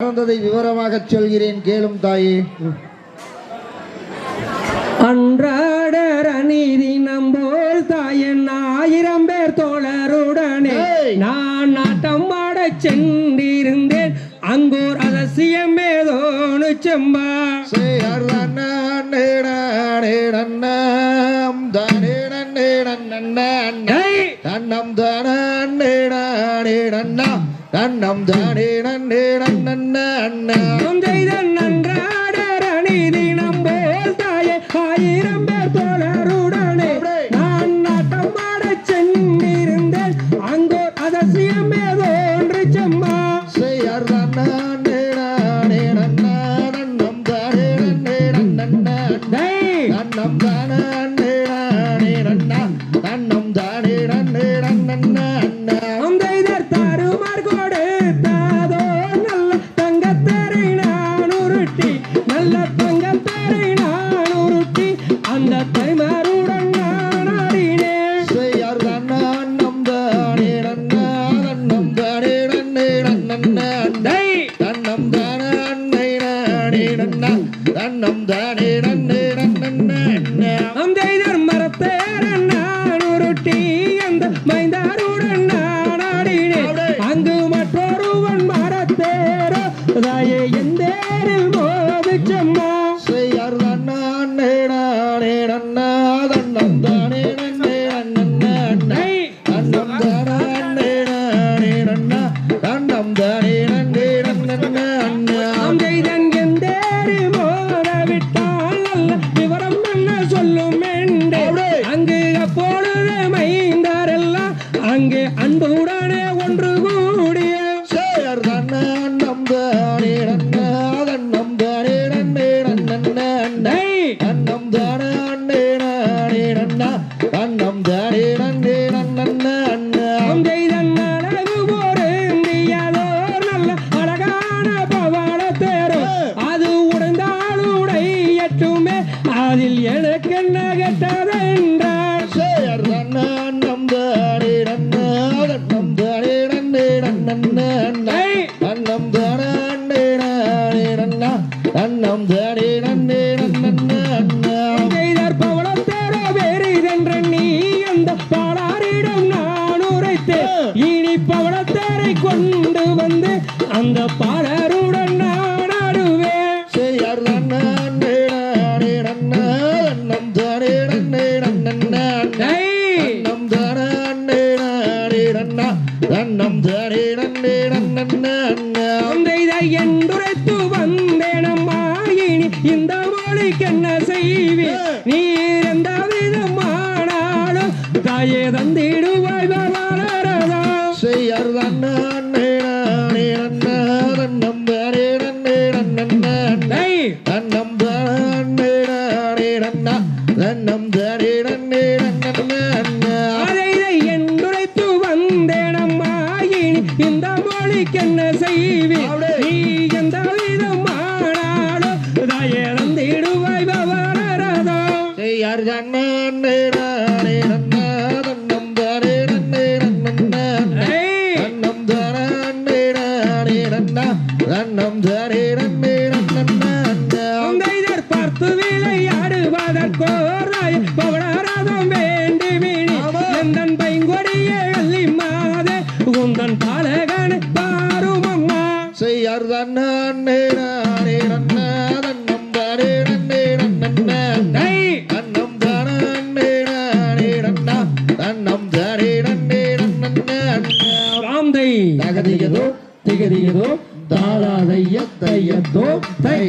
நடந்ததை விவரமாக சொல்கிறேன். கேளும் தாயே. அன்றாட அநீதி நம்போல் தாயன் ஆயிரம் பேர் தோழருடனே! நான் நாட்டம் ஆடச் சென்றிருந்தேன். அங்கோர் ரகசியம் ஏதோனு செம்பா! தன்னம் தானே தன்னம் தானே நன்னே நாம் செய்த நன்றாட அநீதி நம்போல் தாயே ஆயிரம் பேர் தோழருடனே. நான் நாட்டம் ஆடச் சென்றிருந்தேன். அங்கோர் ரகசியம் ஏதோன்று செம்பா டேய். தன்னம் தானே. தன்னம் மரத்தேரோ தாயே எந்தேரில் மோதிச்சம்மா செய்யார் தன்னானே நானே நன்னா தன்னம் தானே நன்னே நன்னே டேய். தன்னம் தானே நானே நன்னா தன்னம் தானே நன்னே நன்னே நாம் செய்தன் எந்தேறி மோதவிட்டால் நல்ல விவரம் என்ன சொல்லும் என்றே. அங்கு அப்பொழுது மைந்தாரெல்லாம் அங்கே அன்புடனே நன்னே நன்னே நாம் செய்தன் அழகு பொருந்தியதோர் நல்ல அழகான பவள தேரோ அது உடைந்தால் உடையட்டுமே அதில் எனக்கு என்ன கெட்டதென்றார் சேர் தன்னம் தானே நன்னா தன்னம் தானே நன்னே நன்ன தானே நானே நன்னா தானே நன்னே நானே நன்னா தன்னம் தானே நன்னே நன்னே. செய்த என்றுரைத்து வந்தேனம்மா இனி இந்த மொழிக்கு என்ன செய்வேன்? நீர் எந்த விதமானாலும் தாயே தந்திடுவாய் என்றுரைத்து வந்தேனம்மா இனி இந்த மொழிக்கு என்ன செய்வேன் நீ எந்த செய்யார் தன்னானே நானே நன்னா தன்னம் எந்தன் பைங்கொடியே அள்ளி மாதே உந்தன் பாலகன் பாரும் அம்மா. செய்யார் தன்னானே நானே நன்னா தன்னம் தானே நன்னே நன்னே தன்னம் தானே நானே நன்னா. தன்னம் தானே நன்னே நன்னே ராம்தை தகதியதோ திகதியதோ தாளாதைய தையத்தோ தை